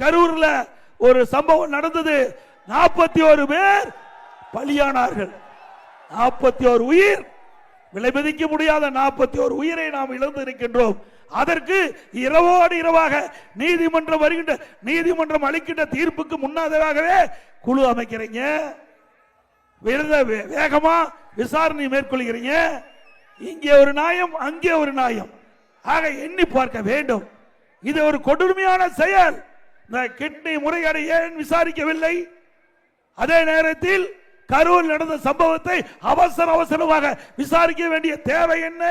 கரூர்ல ஒரு சம்பவம் நடந்தது. நாற்பத்தி ஒரு பேர் பலியானார்கள். நாற்பத்தி ஒரு உயிர். விலை மதிக்க முடியாத நாற்பத்தி ஒரு உயிரை நாம் இழந்து இருக்கின்றோம் அதற்கு இரவோடு இரவாக நீதிமன்றம் வருகின்ற நீதிமன்றம் அளிக்கின்ற தீர்ப்புக்கு முன்னதாகவே குழு அமைக்கிறீங்க. விருத வே- வேகமா விசாரணை மேற்கொள்கிறீங்க. இங்கே ஒரு நியாயம் அங்கே ஒரு நியாயம். ஆக எண்ணி பார்க்க வேண்டும். இது ஒரு கொடுமையான செயல். இந்த கிட்னி முறைகேடை ஏன் விசாரிக்கவில்லை. அதே நேரத்தில் கரூர் நடந்த சம்பவத்தை அவசர அவசரமாக விசாரிக்க வேண்டிய தேவை என்ன?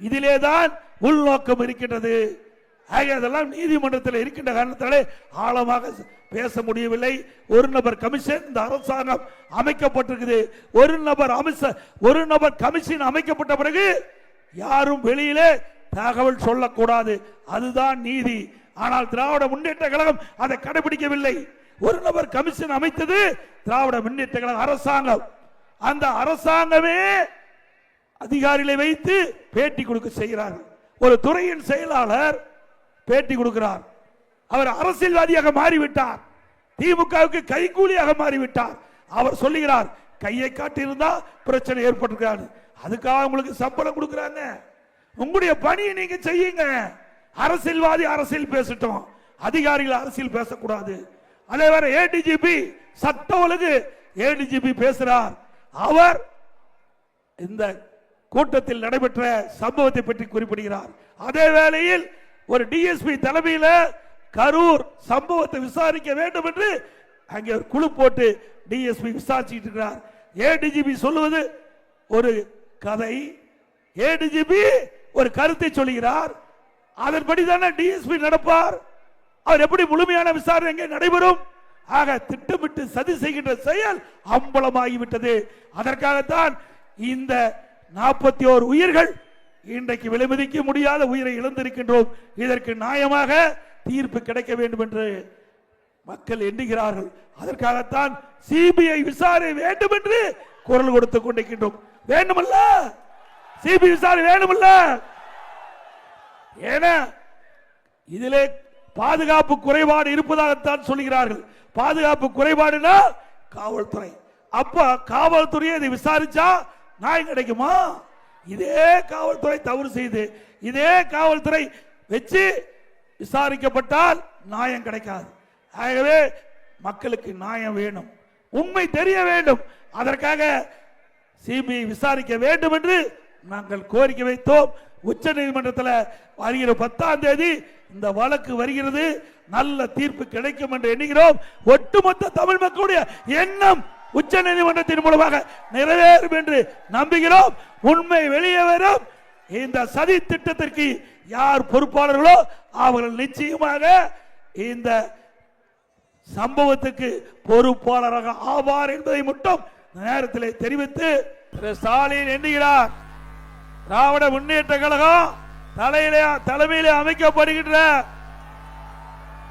இதிலே தான் உள்நோக்கம் இருக்கின்றது. ஆக அதெல்லாம் நீதிமன்றத்தில் இருக்கின்ற காரணத்தாலே ஆழமாக பேச முடியவில்லை. ஒரு நபர் கமிஷன் இந்த அரசாங்கம் அமைக்கப்பட்டிருக்குது. ஒரு நபர் அமைச்ச ஒரு நபர் கமிஷன் அமைக்கப்பட்ட பிறகு யாரும் வெளியிலே தகவல் சொல்லக்கூடாது. அதுதான் நீதி. ஆனால் திராவிட முன்னேற்ற கழகம் அதை கடைபிடிக்கவில்லை. ஒரு நபர் கமிஷன் அமைத்தது திராவிட முன்னேற்ற கழக அரசாங்கம். அந்த அரசாங்கமே அதிகாரிகளை வைத்து பேட்டி கொடுக்க செய்கிறார்கள். ஒரு துறையின் செயலாளர் பேட்டி கொடுக்கிறார். அவர் அரசியல்வாதியாக மாறிவிட்டார். திமுகவுக்கு கைகூலியாக மாறிவிட்டார். அவர் சொல்லுகிறார் கையை காட்டியிருந்தா பிரச்சனை ஏற்பட்டிருக்காரு அதுக்காக உங்களுக்கு சம்பளம் கொடுக்குறாங்க. உங்களுடைய பணியை நீங்க செய்யுங்க. அரசியல்வாதி அரசியல் பேசட்டும். அதிகாரிகள் அரசியல் பேசக்கூடாது. அதே வர ஏடிஜிபி சட்ட ஒழுங்கு ஏடிஜிபி பேசுறார். அவர் இந்த கூட்டத்தில் நடைபெற்ற சம்பவத்தை பற்றி குறிப்பிடுகிறார். அதே வேளையில் ஒரு டிஎஸ்பி தலைமையில் கரூர் சம்பவத்தை விசாரிக்க வேண்டும் என்று அங்கே ஒரு குழு போட்டு டிஎஸ்பி விசாரிச்சுட்டு இருக்கிறார். ஏடிஜிபி சொல்லுவது ஒரு கதை. ஏடிஜிபி ஒரு கருத்தை சொல்கிறார் அதன்படி தானே டிஎஸ்பி நடப்பார்? அவர் எப்படி முழுமையான விசாரணை எங்கே நடைபெறும்? ஆக திட்டமிட்டு சதி செய்கின்ற செயல் அம்பலமாகிவிட்டது. அதற்காகத்தான் இந்த நாற்பத்தி ஓரு உயிர்கள் இன்றைக்கு விலைமதிக்க முடியாத உயிரை இழந்திருக்கின்றோம். இதற்கு நியாயமாக தீர்ப்பு கிடைக்க வேண்டும் என்று மக்கள் எண்ணுகிறார்கள். அதற்காகத்தான் சிபிஐ விசாரணை வேண்டும் என்று குரல் கொடுத்துக் கொண்டிருக்கின்றோம். வேண்டுமல்ல? சிபிஐ விசாரணை வேண்டுமல்ல? ஏன்னா இதிலே பாதுகாப்பு குறைபாடு இருப்பதாகத்தான் சொல்கிறார்கள் பாதுகாப்பு குறைபாடுனா காவல்துறை. அப்ப காவல்துறையை இதை விசாரிச்சா நியாயம் கிடைக்குமா? இதே காவல்துறை தவறு செய்து இதே காவல்துறை வச்சு விசாரிக்கப்பட்டால் நியாயம் கிடைக்காது. ஆகவே மக்களுக்கு நியாயம் வேணும். உண்மை தெரிய வேண்டும். அதற்காக சிபிஐ விசாரிக்க வேண்டும் என்று நாங்கள் கோரிக்கை வைத்தோம். உச்ச நீதிமன்றத்தில் வருகிற பத்தாம் தேதி இந்த வழக்கு வருகிறது. நல்ல தீர்ப்பு கிடைக்கும் என்று எண்ணுகிறோம். ஒட்டுமொத்த தமிழ் மக்களுடைய எண்ணம் உச்ச நீதிமன்றத்தின் மூலமாக நிறைவேறும் என்று நம்புகிறோம். உண்மை வெளியே வரும். இந்த சதி திட்டத்திற்கு யார் பொறுப்பாளர்களோ அவர்கள் நிச்சயமாக இந்த சம்பவத்துக்கு பொறுப்பாளராக ஆவார் என்பதை மட்டும் நேரத்தில் தெரிவித்து ஸ்டாலின் எண்ணுகிறார். திராவிட முன்னேற்ற கழகம் தலையிலே தலைமையிலே அமைக்கப்படுகின்ற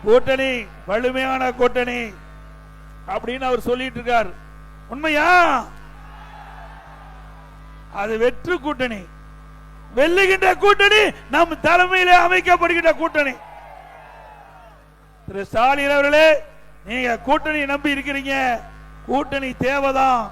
கூட்டணி வலிமையான கூட்டணி அப்படின்னு அவர் சொல்லிட்டு இருக்கார். உண்மையா? அது வெற்று கூட்டணி. வெல்லுகின்ற கூட்டணி நம் தலைமையிலே அமைக்கப்படுகின்ற கூட்டணி. திரு ஸ்டாலின் அவர்களே நீங்க கூட்டணி நம்பி இருக்கிறீங்க. கூட்டணி தேவைதான்.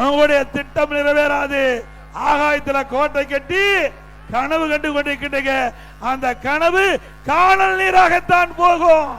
அவனுடைய திட்டம் நிறைவேறாது. ஆகாயத்துல கோட்டை கட்டி கனவு கண்டு கொண்டிருக்கின்ற அந்த கனவு காணல் நீராகத்தான் போகும்.